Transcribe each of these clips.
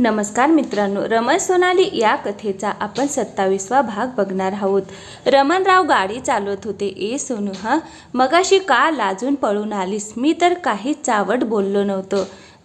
नमस्कार मित्रांनो रमण सोनाली या कथेचा आपण सत्तावीसवा भाग बघणार आहोत. रमणराव गाडी चालवत होते. ए सोनू हा? मगाशी का लाजून पळून आलीस? मी तर काही चावट बोललो नव्हतो.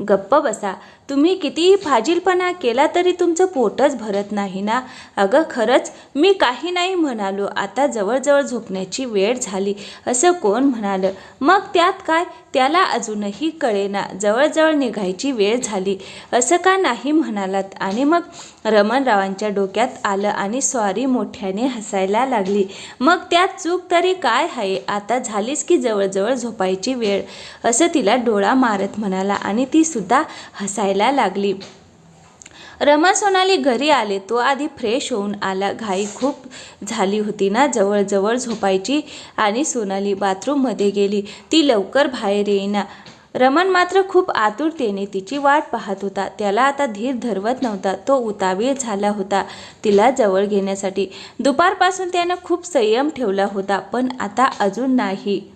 गप्प बसा. तुम्ही कितीही फाजीलपणा केला तरी तुमचं पोटच भरत नाही ना? अगं खरंच मी काही नाही म्हणालो. आता जवळजवळ झोपण्याची वेळ झाली असं कोण म्हणालं? मग त्यात काय? त्याला अजूनही कळेना. जवळजवळ निघायची वेळ झाली. असं का नाही म्हणालात? आणि मग रमणरावांच्या डोक्यात आलं आणि स्वारी मोठ्याने हसायला लागली. मग त्यात चूक तरी काय आहे? आता झालीच की जवळजवळ झोपायची वेळ. असं तिला डोळा मारत म्हणाला आणि ती सुद्धा हसायला लागली. रमा सोनाली घरी आले तो आधी फ्रेश होऊन आला. घाई खूप झाली होती ना जवळजवळ झोपायची. आणि सोनाली बाथरूममध्ये गेली. ती लवकर बाहेर येईना. रमण मात्र खूप आतुरतेने तिची वाट पाहत होता. त्याला आता धीर धरवत नव्हता. तो उतावीळ झाला होता तिला जवळ घेण्यासाठी. दुपारपासून त्यानं खूप संयम ठेवला होता पण आता अजून नाही.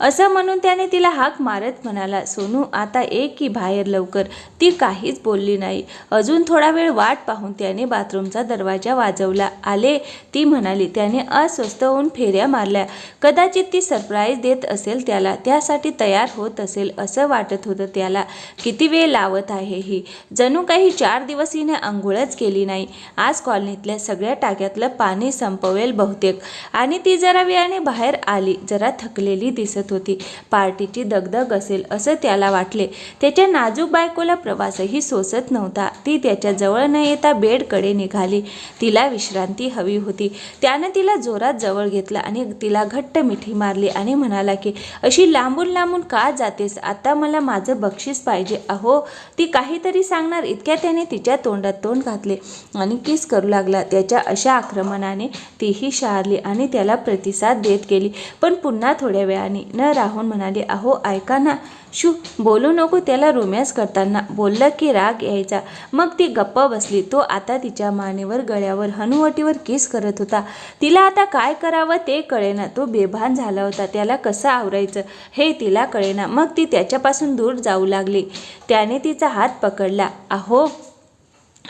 असं म्हणून त्याने तिला हाक मारत म्हणाला सोनू आता एक की बाहेर लवकर. ती काहीच बोलली नाही. अजून थोडा वेळ वाट पाहून त्याने बाथरूमचा दरवाजा वाजवला. आले. ती म्हणाली त्याने अस्वस्थ होऊन फेऱ्या मारल्या. कदाचित ती सरप्राईज देत असेल त्याला. त्यासाठी तयार होत असेल असं वाटत होतं त्याला. किती वेळ लावत आहे ही? जणू काही चार दिवस हिने आंघोळच केली नाही. आज कॉलनीतल्या सगळ्या टाक्यातलं पाणी संपवेल बहुतेक. आणि ती जरा वेळाने बाहेर आली. जरा थकलेली दिसत होती पार्टीची दगदग असेल असं त्याला वाटले. त्याच्या नाजूक बायकोला प्रवासही सोसत नव्हता. ती त्याच्याजवळ न येता बेडकडे निघाली. तिला विश्रांती हवी होती. त्यानं तिला जोरात जवळ घेतला आणि तिला घट्ट मिठी मारली आणि म्हणाला की अशी लांबून लांबून का जातेस? आता मला माझं बक्षीस पाहिजे. अहो ती काहीतरी सांगणार. इतक्या त्याने तिच्या तोंडात तोंड घातले आणि किस करू लागला. त्याच्या अशा आक्रमणाने तीही शहारली आणि त्याला प्रतिसाद देत गेली. पण पुन्हा थोड्या वेळाने न राहून म्हणाली अहो ऐका ना शू बोलू नको त्याला रोमॅन्स करताना. बोललं की राग यायचा. मग ती गप्प बसली. तो आता तिच्या मानेवर गळ्यावर हनुवटीवर किस करत होता. तिला आता काय करावं ते कळेना. तो बेभान झाला होता. त्याला कसं आवरायचं हे तिला कळेना. मग ती त्याच्यापासून दूर जाऊ लागली. त्याने तिचा हात पकडला. अहो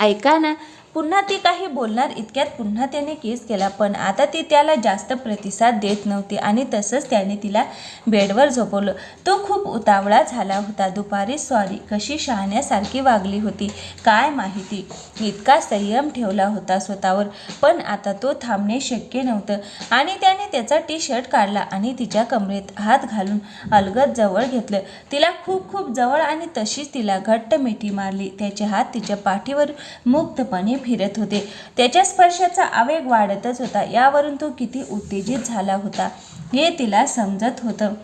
ऐका ना पुन्हा ती काही बोलणार इतक्यात पुन्हा त्याने केस केला. पण आता ती त्याला जास्त प्रतिसाद देत नव्हती आणि तसंच त्याने तिला बेडवर झोपवलं. तो खूप उतावळा झाला होता. दुपारी सॉरी कशी शहाण्यासारखी वागली होती. काय माहिती? इतका संयम ठेवला होता स्वतःवर. पण आता तो थांबणे शक्य नव्हतं. आणि त्याने त्याचा टी शर्ट काढला आणि तिच्या कमरेत हात घालून अलगद जवळ घेतलं. तिला खूप खूप जवळ आणि तशीच तिला घट्ट मिठी मारली. त्याचे हात तिच्या पाठीवर मुक्तपणे फिरत होते. त्याच्या स्पर्शाचा आवेग वाढतच होता. यावरून तो किती उत्तेजित झाला होता हे तिला समजत होतं.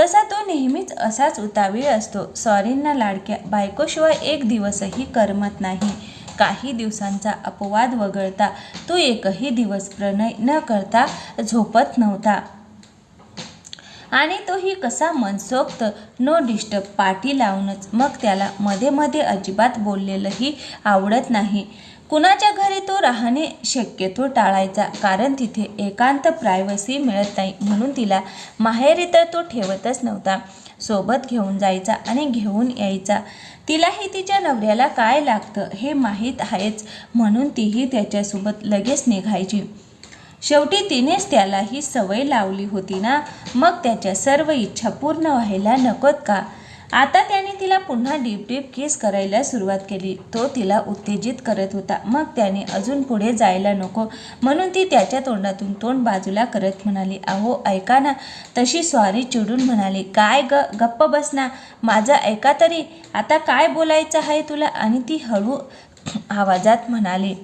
तसा तो नेहमीच असाच उतावीळ असतो. सॉरींना लाडक्या बायकोशिवाय एक दिवसही करमत नाही. काही दिवसांचा अपवाद वगळता तो एकही दिवस प्रणय न करता झोपत नव्हता. आणि तोही कसा मनसोक्त नो डिस्टर्ब पाठी लावूनच. मग त्याला मध्ये मध्ये अजिबात बोललेलंही आवडत नाही. कुणाच्या घरी तो राहणे शक्यतो टाळायचा कारण तिथे एकांत प्रायव्हसी मिळत नाही म्हणून तिला माहेरी तर तो ठेवतच नव्हता. सोबत घेऊन जायचा आणि घेऊन यायचा. तिलाही तिच्या नवऱ्याला काय लागतं हे माहीत आहेच म्हणून तीही त्याच्यासोबत लगेच निघायची. शेवटी तिनेच त्याला ही सवय लावली होती ना? मग त्याच्या सर्व इच्छा पूर्ण व्हायला नकोत का? आता त्याने तिला पुन्हा डीप डीप किस करायला सुरुवात केली. तो तिला उत्तेजित करत होता. मग त्याने अजून पुढे जायला नको. म्हणून ती त्याच्या तोंडातून तोंड बाजूला करत म्हणाली अहो ऐका ना. तशी स्वारी चिडून म्हणाली काय ग? गप्प बस ना. माझं ऐका तरी. आता काय बोलायचं आहे तुला? आणि ती हळू आवाजात म्हणाली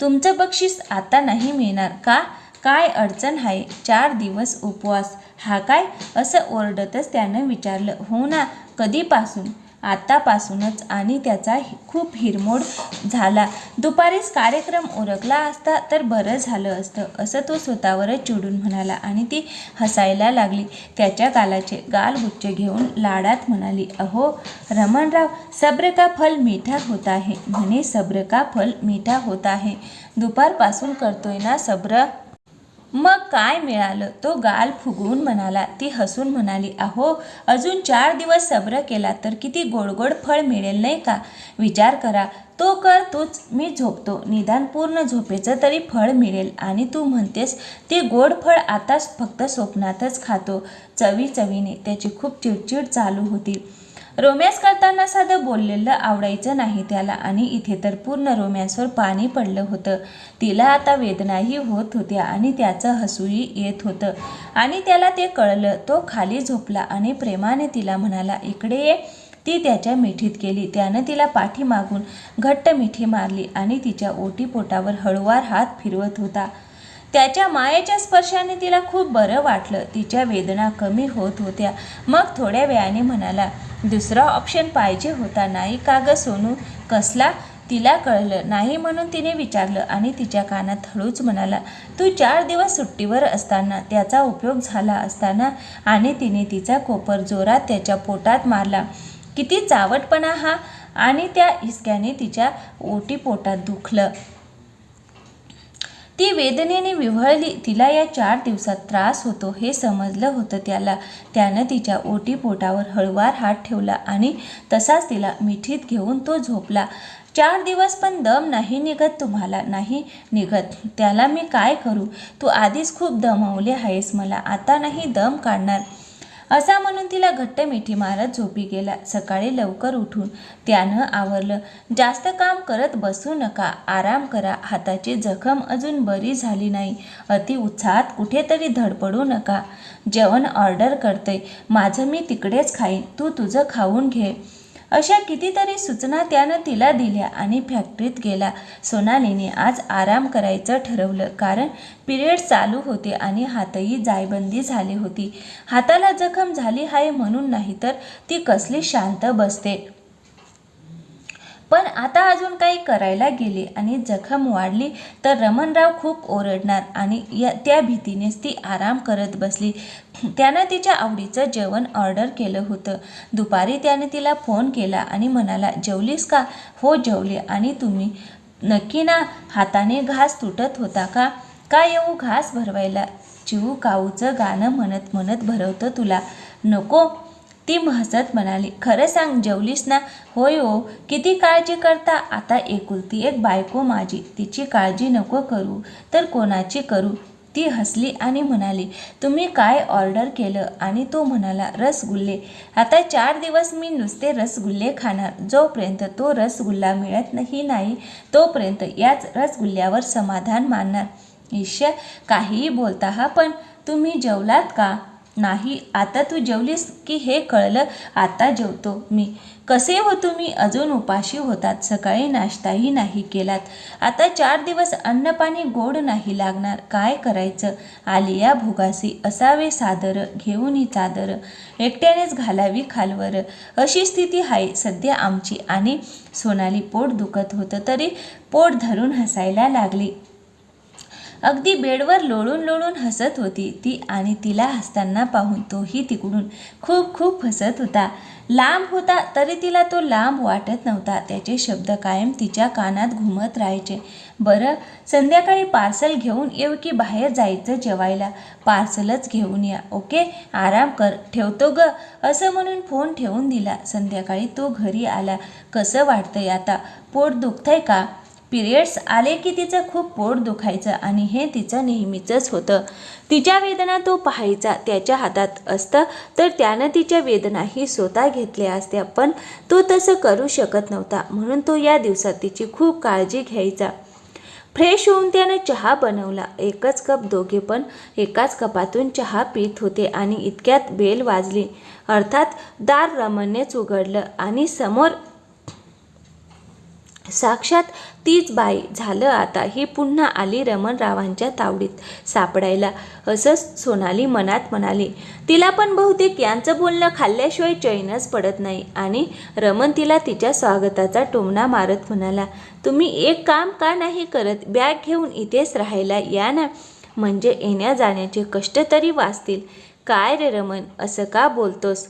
तुमचं बक्षीस आता नाही मिळणार का? काय अडचण आहे? चार दिवस उपवास. हा काय? असं ओरडतच त्यानं विचारलं. हो ना कधीपासून? आतापासूनच आणि त्याचा खूप हिरमोड झाला. दुपारीच कार्यक्रम उरकला असता तर बरं झालं असतं. असं तो स्वतःवरच चिडून म्हणाला आणि ती हसायला लागली. त्याच्या गालाचे गालगुच्छ घेऊन लाडात म्हणाली अहो रमणराव सब्र का फल मीठा होत आहे. म्हणे सब्र का फल मीठा होत आहे. दुपारपासून करतोय ना सब्र? मग काय मिळालं? तो गाल फुगवून म्हणाला. ती हसून म्हणाली अहो अजून चार दिवस सब्र केला तर किती गोड गोड फळ मिळेल नाही का? विचार करा. तो कर तूच. मी झोपतो. निदान पूर्ण झोपेचं तरी फळ मिळेल. आणि तू म्हणतेस ते गोड फळ आताच फक्त स्वप्नातच खातो. चवी चवीने. त्याची खूप चिडचिड चालू होती. रोमॅन्स करताना साधं बोललेलं आवडायचं नाही त्याला आणि इथे तर पूर्ण रोमॅन्सवर पाणी पडलं होतं. तिला आता वेदनाही होत होत्या आणि त्याचं हसूही येत होतं. आणि त्याला ते कळलं. तो खाली झोपला आणि प्रेमाने तिला म्हणाला इकडे ये. ती त्याच्या मिठीत गेली. त्यानं तिला पाठीमागून घट्ट मिठी मारली आणि तिच्या ओटीपोटावर हळुवार हात फिरवत होता. त्याच्या मायेच्या स्पर्शाने तिला खूप बरं वाटलं. तिच्या वेदना कमी होत होत्या. मग थोड्या वेळाने म्हणाला दुसरा ऑप्शन पाहिजे होता नाही. का ग सोनू कसला? तिला कळलं. नाही म्हणून तिने विचारलं आणि तिच्या कानात हळूच म्हणाला तू चार दिवस सुट्टीवर असताना त्याचा उपयोग झाला असताना आणि तिने तिचा कोपर जोरात त्याच्या पोटात मारला. किती चावटपणा हा. आणि त्या हिसक्याने तिच्या ओटी पोटात दुखलं. ती वेदनेने विव्हळली. तिला या चार दिवसात त्रास होतो हे समजलं होतं त्याला. त्यानं तिच्या ओटी पोटावर हळुवार हात ठेवला आणि तसाच तिला मिठीत घेऊन तो झोपला. चार दिवस पण दम नाही निघत तुम्हाला नाही निघत. त्याला मी काय करू? तू आधीच खूप दमवले आहेस मला. आता नाही दम काढणार. असा म्हणून तिला घट्ट मिठी मारत झोपी गेला. सकाळी लवकर उठून त्यानं आवरलं. जास्त काम करत बसू नका. आराम करा. हाताची जखम अजून बरी झाली नाही. अति उत्साहात कुठेतरी धडपडू नका. जेवण ऑर्डर करते. माझं मी तिकडेच खाईन. तू तुझं खाऊन घे. अशा कितीतरी सूचना त्यानं तिला दिल्या आणि फॅक्टरीत गेला. सोनालीने आज आराम करायचं ठरवलं कारण पिरियड चालू होते आणि हातही जायबंदी झाली होती. हाताला जखम झाली आहे म्हणून नाही तर ती कसली शांत बसते. पण आता अजून काही करायला गेले आणि जखम वाढली तर रमणराव खूप ओरडणार आणि या त्या भीतीनेच ती आराम करत बसली. त्यानं तिच्या आवडीचं जेवण ऑर्डर केलं होतं. दुपारी त्याने तिला फोन केला आणि म्हणाला जेवलीस का? हो जेवले. आणि तुम्ही? नक्की ना. हाताने घास तुटत होता का? का येऊ घास भरवायला? चिऊ काऊचं गाणं म्हणत म्हणत भरवतं तुला. नको. ती हसत म्हणाली खरं सांग जेवलीस ना होय हो किती काळजी करता? आता एकुलती एक बायको माझी तिची काळजी नको करू तर कोणाची करू? ती हसली आणि म्हणाली तुम्ही काय ऑर्डर केलं? आणि तो म्हणाला रसगुल्ले. आता चार दिवस मी नुसते रसगुल्ले खाणार. जोपर्यंत तो रसगुल्ला मिळत नाही नाही तोपर्यंत याच रसगुल्ल्यावर समाधान मानणार. ईश्य काहीही बोलता हा पण तुम्ही जेवलात का? नाही आता तू जेवलीस की हे कळलं आता जेवतो मी. कसे हो तुम्ही? अजून उपाशी होतात. सकाळी नाश्ताही नाही केलात. आता चार दिवस अन्नपाणी गोड नाही लागणार. काय करायचं? आलिया भुगासी असावे सादर घेऊन चादर. एकट्यानेच घालावी खालवर. अशी स्थिती आहे सध्या आमची. आणि सोनाली पोट दुखत होतं तरी पोट धरून हसायला लागली. अगदी बेडवर लोळून लोळून हसत होती ती आणि तिला हसताना पाहून तोही तिकडून खूप खूप हसत होता. लांब होता तरी तिला तो लांब वाटत नव्हता. त्याचे शब्द कायम तिच्या कानात घुमत राहायचे. बरं संध्याकाळी पार्सल घेऊन येऊ की बाहेर जायचं जेवायला? पार्सलच घेऊन या. ओके? आराम कर. ठेवतो ग. असं म्हणून फोन ठेवून दिला. संध्याकाळी तो घरी आला. कसं वाटतंय आता? पोट दुखतंय का? पिरियड्स आले की तिचं खूप पोट दुखायचं आणि हे तिचं नेहमीचंच होतं. तिच्या वेदना तो पाहायचा त्याच्या हातात असतं तर त्यानं तिच्या वेदनाही स्वतः घेतल्या असत्या पण तो तसं करू शकत नव्हता. म्हणून तो या दिवसात तिची खूप काळजी घ्यायचा. फ्रेश होऊन त्यानं चहा बनवला. एकच कप दोघे पण एकाच कपातून चहा पित होते आणि इतक्यात बेल वाजली. अर्थात दार रमणनेच उघडलं आणि समोर साक्षात तीच बाई झालं आता. ही पुन्हा आली रमणरावांच्या तावडीत सापडायला. असंच सोनाली मनात म्हणाली तिला पण बहुतेक यांचं बोलणं खाल्ल्याशिवाय चैनच पडत नाही. आणि रमण तिला तिच्या स्वागताचा टोमणा मारत म्हणाला तुम्ही एक काम का नाही करत? बॅग घेऊन इथेच राहायला या ना. म्हणजे येण्या जाण्याचे कष्ट तरी वाचतील. काय रे रमण असं का बोलतोस?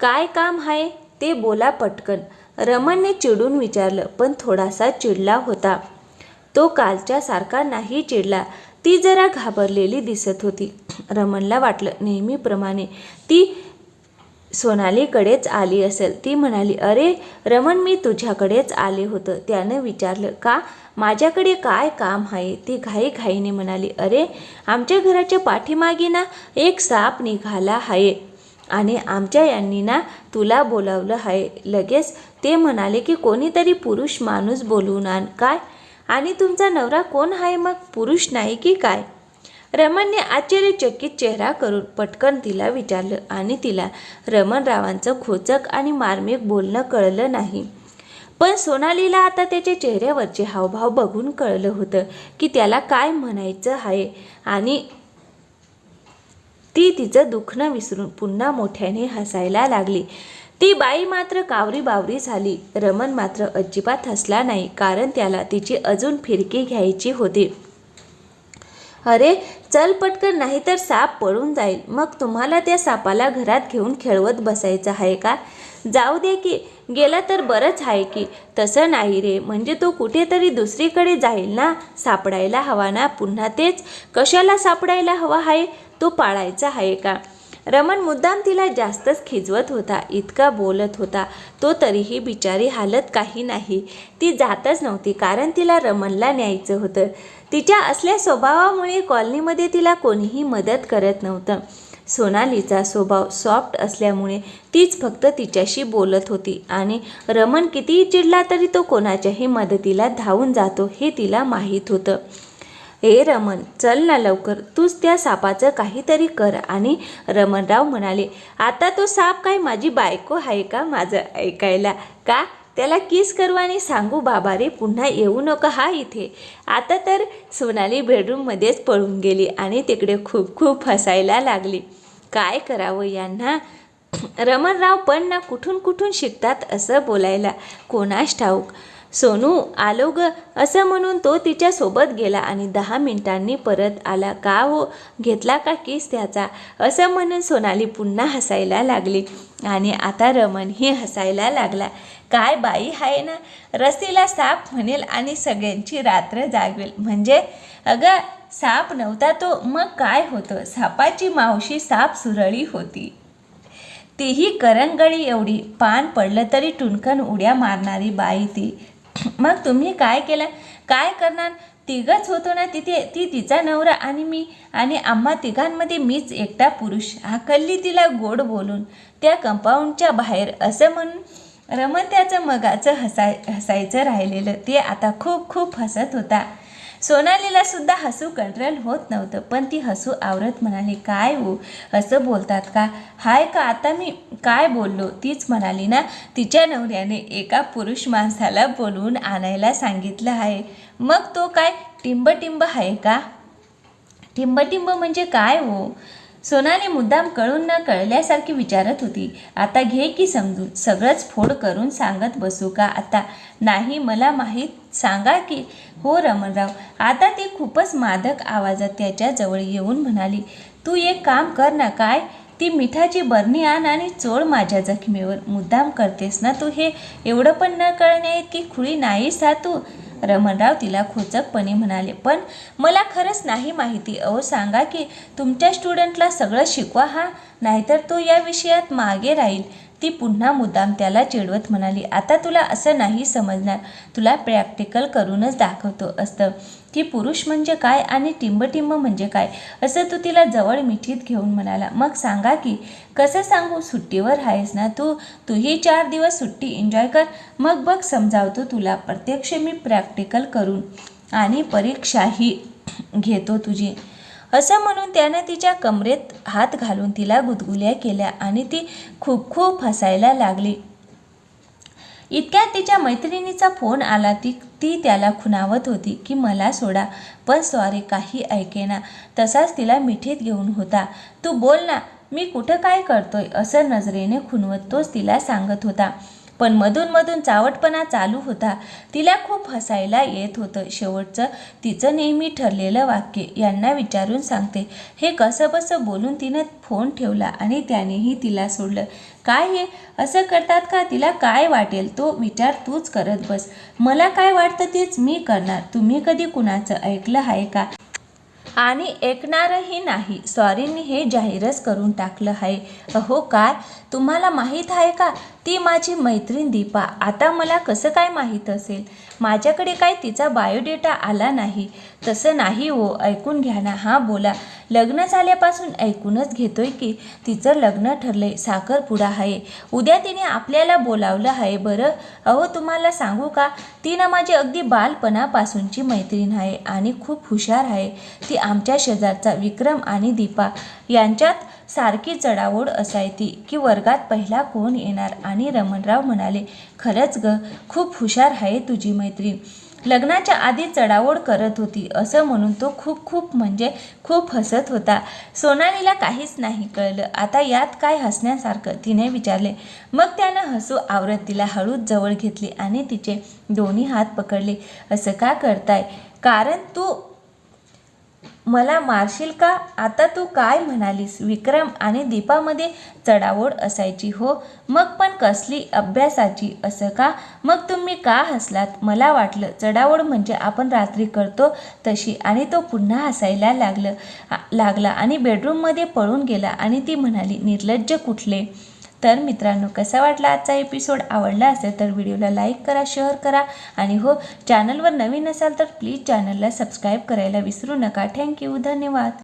काय काम आहे ते बोला पटकन. रमणने चिडून विचारलं पण थोडासा चिडला होता. तो कालच्या सारखा नाही चिडला. ती जरा घाबरलेली दिसत होती. रमणला वाटलं नेहमीप्रमाणे ती सोनालीकडेच आली असेल. ती म्हणाली अरे रमण मी तुझ्याकडेच आले होतं. त्यानं विचारलं का? माझ्याकडे काय काम आहे? ती घाई घाईने म्हणाली अरे आमच्या घराच्या पाठीमागे ना एक साप निघाला आहे. आणि आमच्या यांनी ना तुला बोलावलं आहे लगेच ते म्हणाले की कोणीतरी पुरुष माणूस बोलवून आण. काय? आणि तुमचा नवरा कोण आहे मग? पुरुष नाही की काय? रमणने आश्चर्यचकित चेहरा करून पटकन तिला विचारलं आणि तिला रमणरावांचं खोचक आणि मार्मिक बोलणं कळलं नाही. पण सोनालीला आता त्याच्या चेहऱ्यावरचे हावभाव बघून कळलं होतं की त्याला काय म्हणायचं आहे आणि ती तिचं दुखणं विसरून पुन्हा मोठ्याने हसायला लागली. ती बाई मात्र कावरी बावरी झाली. रमण मात्र अजिबात हसला नाही कारण त्याला तिची अजून फिरकी घ्यायची होती. अरे चल पटकन नाहीतर साप पळून जाईल. मग तुम्हाला त्या सापाला घरात घेऊन खेळवत बसायचं आहे का? जाऊ दे की. गेला तर बरंच आहे की. तसं नाही रे. म्हणजे तो कुठेतरी दुसरीकडे जाईल ना? सापडायला हवा ना? पुन्हा तेच. कशाला सापडायला हवा आहे तो पाळायचा आहे का? रमण मुद्दाम तिला जास्तच खिजवत होता इतका बोलत होता. तो तरीही बिचारी हालत काही नाही. ती जातच नव्हती कारण तिला रमणला न्यायचं होतं. तिच्या असल्या स्वभावामुळे कॉलनीमध्ये तिला कोणीही मदत करत नव्हतं. सोनालीचा स्वभाव सॉफ्ट असल्यामुळे तीच फक्त तिच्याशी बोलत होती आणि रमण कितीही चिडला तरी तो कोणाच्याही मदतीला धावून जातो हे तिला माहीत होतं. हे रमण चल ना लवकर. तूच त्या सापाचं काहीतरी कर. आणि रमणराव म्हणाले आता तो साप काय माझी बायको आहे का माझं ऐकायला? का? त्याला किस करू आणि सांगू बाबा रे पुन्हा येऊ नका हा इथे. आता तर सोनाली बेडरूममध्येच पळून गेली आणि तिकडे खूप खूप हसायला लागली. काय करावं यांना? रमणराव पण ना कुठून कुठून शिकतात असं बोलायला. कोणास ठाऊक? सोनू आलो ग. असं म्हणून तो तिच्यासोबत गेला आणि दहा मिनिटांनी परत आला. का हो? घेतला का किस त्याचा? असं म्हणून सोनाली पुन्हा हसायला लागली. आणि आता रमणही हसायला लागला. काय बाई आहे ना? रस्तीला साप म्हणेल आणि सगळ्यांची रात्र जागवेल. म्हणजे? अगं साप नव्हता तो. मग काय होतं? सापाची मावशी साप सुरळी होती. तीही करंगळी एवढी. पान पडलं तरी टुनकन उड्या मारणारी बाई ती. मग तुम्ही काय केलं? काय करणार? तिघंच होतो ना तिथे ती तिचा नवरा आणि मी. आणि आम्हा तिघांमध्ये मीच एकटा पुरुष. हाकलली तिला गोड बोलून त्या कंपाऊंडच्या बाहेर असं म्हणून रमण त्याचं मगाचं हसाय हसायचं राहिलेलं. ते आता खूप खूप हसत होता. सोनालीला सुद्धा हसू कंट्रोल होत नव्हतं पण ती हसू आवरत म्हणाली काय हो असं बोलतात का? हाय का आता मी काय बोललो? तीच म्हणाली ना तिच्या नवऱ्याने एका पुरुष माणसाला बोलवून आणायला सांगितलं आहे. मग तो काय टिंबटिंब आहे का? टिंबटिंब म्हणजे काय हो सोनाने मुद्दाम कळून न कळल्यासारखी विचारत होती. आता घे की समजून सगळंच फोड करून सांगत बसू का आता? नाही मला माहीत सांगा की. हो रमणराव आता ती खूपच मादक आवाजात त्याच्याजवळ येऊन म्हणाली तू एक काम कर ना काय? ती मिठाची बरणी आण आणि चोळ माझ्या जखमेवर. मुद्दाम करतेस ना तू हे? एवढं पण न कळण्या की खुळी नाहीस हा तू. रमणराव तिला खोचकपणे म्हणाले पण मला खरंच नाही माहिती. अहो सांगा की तुमच्या स्टुडंटला सगळं शिकवा हा. नाहीतर तो या विषयात मागे राहील. ती पुन्हा मुद्दाम त्याला चिडवत म्हणाली आता तुला असं नाही समजणार. तुला प्रॅक्टिकल करूनच दाखवतो असतं. की पुरुष म्हणजे काय आणि टिंबटिंब म्हणजे काय? असं तू तिला जवळ मिठीत घेऊन म्हणाला. मग सांगा की कसं सांगू? सुट्टीवर आहेस ना तू? तूही चार दिवस सुट्टी एन्जॉय कर. मग बघ समजावतो तुला. प्रत्यक्ष मी प्रॅक्टिकल करून आणि परीक्षाही घेतो तुझी. असं म्हणून त्यानं तिच्या कमरेत हात घालून तिला गुदगुल्या केल्या आणि ती खूप खूप हसायला लागली. इतक्यात तिच्या मैत्रिणीचा फोन आला. ती ती त्याला खुणावत होती की मला सोडा पण सॉरी काही ऐकेना. तसाच तिला मिठीत घेऊन होता. तू बोल ना मी कुठं काय करतोय? असं नजरेने खुणवत तोच तिला सांगत होता. पण मधून मधून चावटपणा चालू होता. तिला खूप हसायला येत होतं. शेवटचं तिचं नेहमी ठरलेलं वाक्य यांना विचारून सांगते. हे कसंबसं बोलून तिनं फोन ठेवला आणि त्यानेही तिला सोडलं. काय हे? असं करतात का? तिला काय वाटेल? तो विचार तूच करत बस. मला काय वाटतं तेच मी करणार. तुम्ही कधी कुणाचं ऐकलं आहे का? आणि ऐकणारही नाही. सॉरींनी हे जाहीरच करून टाकलं आहे. अहो काय तुम्हाला माहीत आहे का? ती माझी मैत्रीण दीपा. आता मला कसं काय माहीत असेल? माझ्याकडे काय तिचा बायोडेटा आला नाही? तसं नाही हो ऐकून घ्या ना. हां बोला. लग्न झाल्यापासून ऐकूनच घेतोय की तिचं लग्न ठरलंय. साखरपुडा आहे. उद्या तिने आपल्याला बोलावलं आहे. बरं? अहो तुम्हाला सांगू का? ती ना माझी अगदी बालपणापासूनची मैत्रीण आहे आणि खूप हुशार आहे. ती आमच्या शेजारचा विक्रम आणि दीपा यांच्यात सारखी चढाओढ असायची की वर्गात पहिला कोण येणार? आणि रमणराव म्हणाले खरंच ग खूप हुशार आहे तुझी मैत्रीण. लग्नाच्या आधी चढाओढ करत होती असं म्हणून तो खूप खूप म्हणजे खूप हसत होता. सोनालीला काहीच नाही कळलं. आता यात काय हसण्यासारखं? तिने विचारले. मग त्यानं हसू आवरत तिला हळूच जवळ घेतली आणि तिचे दोन्ही हात पकडले. असं का करताय? कारण तू मला मारशील का? आता तू काय म्हणालीस? विक्रम आणि दीपामध्ये चढाओढ असायची हो. मग पण कसली अभ्यासाची? असं का? मग तुम्ही का हसलात? मला वाटलं चढाओढ म्हणजे आपण रात्री करतो तशी आणि तो पुन्हा हसायला लागलं. लागला आणि बेडरूममध्ये पळून गेला आणि ती म्हणाली निर्लज्ज कुठले? तर मित्रांनो कसा वाटला आजचा एपिसोड आवडला असेल तर व्हिडिओला लाईक करा शेअर करा. आणि हो चॅनलवर नवीन असाल तर प्लीज चॅनलला सबस्क्राईब करायला विसरू नका. थँक्यू धन्यवाद.